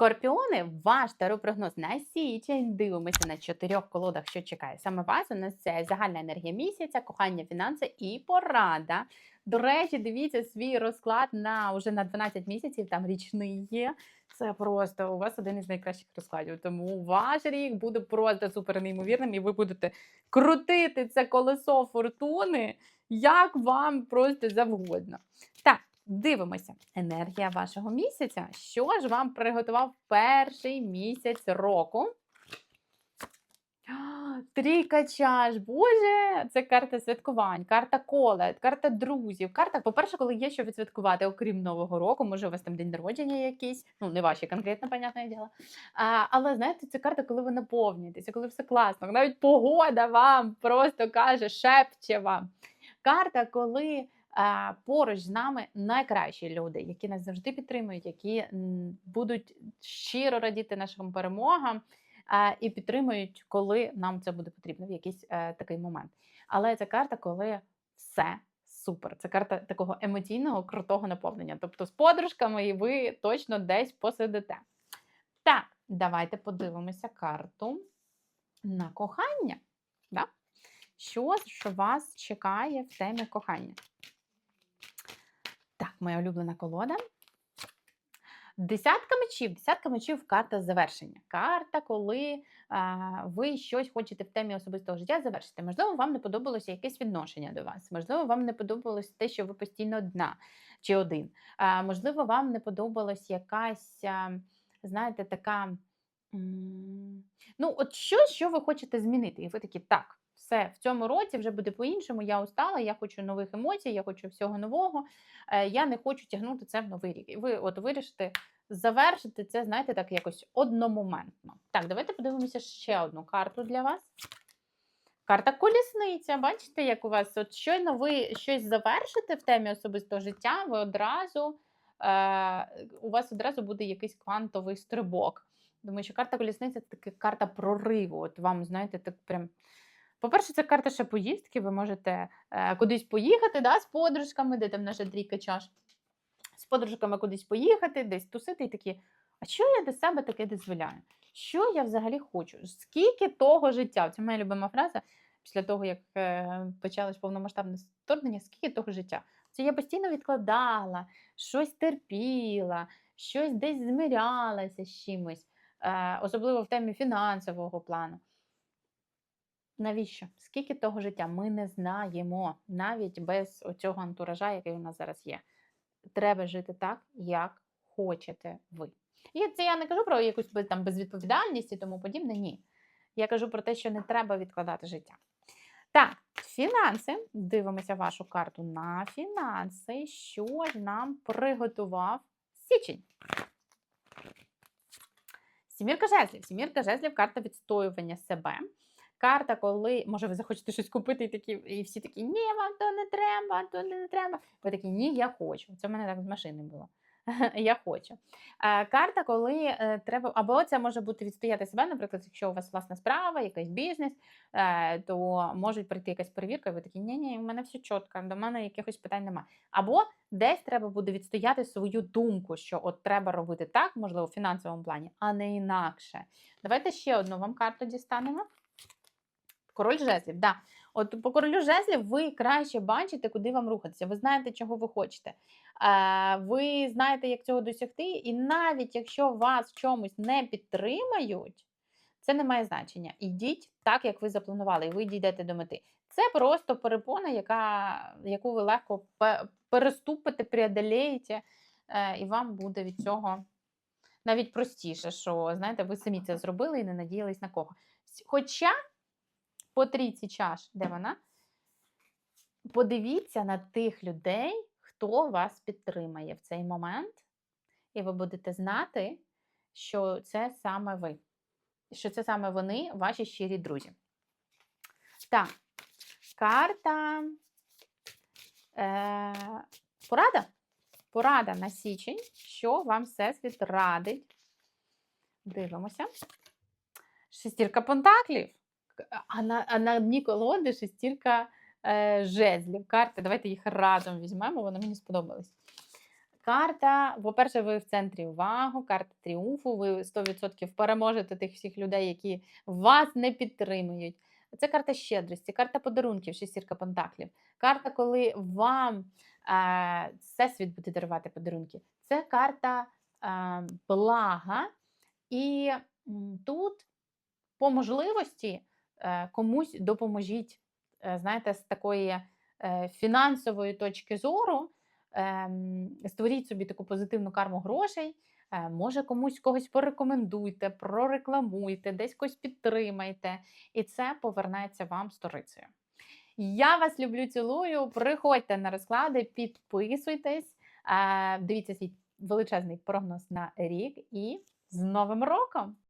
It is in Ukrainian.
Скорпіони, ваш таропрогноз на січень. Дивимося на чотирьох колодах, що чекає. Саме вас у нас це загальна енергія місяця, кохання, фінанси і порада. До речі, дивіться свій розклад на уже на 12 місяців, там річний є. Це просто у вас один із найкращих розкладів. Тому ваш рік буде просто супер неймовірним, і ви будете крутити це колесо фортуни, як вам просто завгодно. Так. Дивимося, енергія вашого місяця. Що ж вам приготував перший місяць року? Трійка чаш, Боже, це карта святкувань, карта колед, карта друзів. Карта, по-перше, коли є що відсвяткувати, окрім Нового року, може, у вас там день народження якийсь, ну не ваші конкретно, понятне діло. А, але знаєте, це карта, коли ви наповнюєтеся, коли все класно. Навіть погода вам просто каже, шепче вам. Карта, коли поруч з нами найкращі люди, які нас завжди підтримують, які будуть щиро радіти нашим перемогам і підтримують, коли нам це буде потрібно в якийсь е, такий момент. Але це карта, коли все супер. Це карта такого емоційного, крутого наповнення. Тобто з подружками і ви точно десь посидите. Так, давайте подивимося карту на кохання. Да? Що ж вас чекає в темі кохання? Моя улюблена колода. Десятка мечів. Десятка мечів карта завершення. Карта, коли а, ви щось хочете в темі особистого життя завершити. Можливо, вам не подобалося якесь відношення до вас. Можливо, вам не подобалось те, що ви постійно одна чи один. А, можливо, вам не подобалась якась, а, знаєте, така. Ну, от щось, що ви хочете змінити. І ви такі, так, все, в цьому році вже буде по-іншому. Я устала, я хочу нових емоцій, я хочу всього нового. е, Я не хочу тягнути це в новий рік. І ви от вирішите завершити це, знаєте, так якось одномоментно. Так, давайте подивимося ще одну карту для вас. Карта колісниця. Бачите, як у вас от щойно ви щось завершите в темі особистого життя, ви одразу е, у вас одразу буде якийсь квантовий стрибок. Думаю, що карта колісниця це така карта прориву. От вам, знаєте, так прям. По-перше, це карта ще поїздки. Ви можете е, кудись поїхати да, з подружками, де там наша трійка чаш. З подружками кудись поїхати, десь тусити і такі. А що я для себе таке дозволяю? Що я взагалі хочу? Скільки того життя? Це моя любима фраза після того, як е, почалось повномасштабне вторгнення, скільки того життя? Це я постійно відкладала, щось терпіла, щось десь змирялася з чимось, е, особливо в темі фінансового плану. Навіщо? Скільки того життя? Ми не знаємо навіть без цього антуража, який у нас зараз є. Треба жити так, як хочете ви. І це я не кажу про якусь там безвідповідальність і тому подібне. Ні. Я кажу про те, що не треба відкладати життя. Так, фінанси. Дивимося вашу карту на фінанси. Що ж нам приготував січень? Сімірка жезлів. Сімірка жезлів карта відстоювання себе. Карта, коли, може, ви захочете щось купити, і такі, і всі такі, ні, вам то не треба, то не треба. Ви такі, ні, я хочу. Це в мене так з машини було. Я хочу. Карта, коли е, треба, або це може бути відстояти себе, наприклад, якщо у вас власна справа, якийсь бізнес, е, то може прийти якась перевірка, і ви такі, ні, ні, у мене все чітко, до мене якихось питань немає. Або десь треба буде відстояти свою думку, що от треба робити так, можливо, в фінансовому плані, а не інакше. Давайте ще одну вам карту дістанемо. Король жезлів, да. От по королю жезлів ви краще бачите, куди вам рухатися. Ви знаєте, чого ви хочете. Е, Ви знаєте, як цього досягти, і навіть якщо вас в чомусь не підтримають, це не має значення. Ідіть так, як ви запланували, і ви дійдете до мети. Це просто перепона, яка, яку ви легко переступите, преодолієте, е, і вам буде від цього навіть простіше, що знаєте, ви самі це зробили і не надіялись на кого. Хоча по трійці чаш, де вона? Подивіться на тих людей, хто вас підтримає в цей момент, і ви будете знати, що це саме ви, що це саме вони, ваші щирі друзі. Так, карта е, порада. Порада на січень, що вам всесвіт радить. Дивимося. Шестірка пентаклів. А на, а на дні колоди шестірка е, жезлів. Карти. Давайте їх разом візьмемо, вони мені сподобались. Карта, по-перше, ви в центрі уваги, карта тріумфу. Ви 100% переможете тих всіх людей, які вас не підтримують. Це карта щедрості, карта подарунків, шестірка пентаклів. Карта, коли вам е, всесвіт буде дарувати подарунки. Це карта е, блага. І тут по можливості комусь допоможіть, е, знаєте, з такої е, фінансової точки зору. ем, Створіть собі таку позитивну карму грошей. е, Може, комусь когось порекомендуйте, прорекламуйте, десь когось підтримайте, і це повернеться вам сторицею. Я вас люблю, цілую. Приходьте на розклади, підписуйтесь, е, дивіться свій величезний прогноз на рік і з Новим роком!